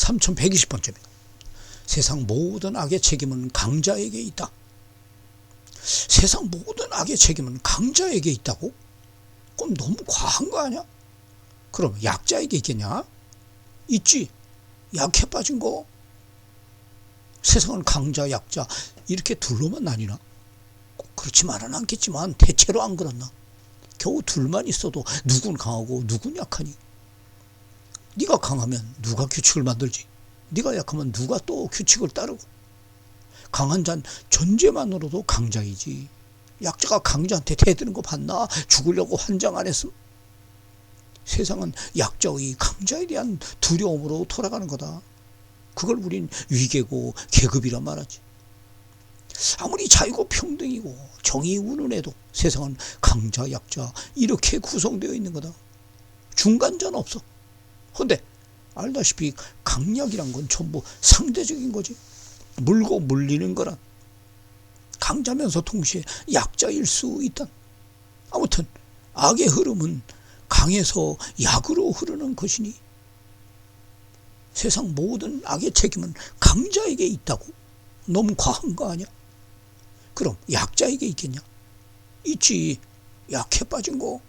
3120번째입니다. 세상 모든 악의 책임은 강자에게 있다. 세상 모든 악의 책임은 강자에게 있다고? 그럼 너무 과한 거 아니야? 그럼 약자에게 있겠냐? 있지. 약해 빠진 거. 세상은 강자, 약자 이렇게 둘로만 나뉘나? 꼭 그렇지만은 않겠지만 대체로 안 그렇나? 겨우 둘만 있어도 누군 강하고 누군 약하니? 네가 강하면 누가 규칙을 만들지? 네가 약하면 누가 또 규칙을 따르고? 강한 자는 존재만으로도 강자이지. 약자가 강자한테 대드는 거 봤나? 죽으려고 환장 안 했음? 세상은 약자의 강자에 대한 두려움으로 돌아가는 거다. 그걸 우린 위계고 계급이라 말하지. 아무리 자유고 평등이고 정의 운운해도 세상은 강자 약자 이렇게 구성되어 있는 거다. 중간자는 없어. 근데 알다시피 강약이란 건 전부 상대적인 거지. 물고 물리는 거란 강자면서 동시에 약자일 수 있다. 아무튼 악의 흐름은 강에서 약으로 흐르는 것이니 세상 모든 악의 책임은 강자에게 있다고? 너무 과한 거 아니야? 그럼 약자에게 있겠냐? 있지. 약해 빠진 거.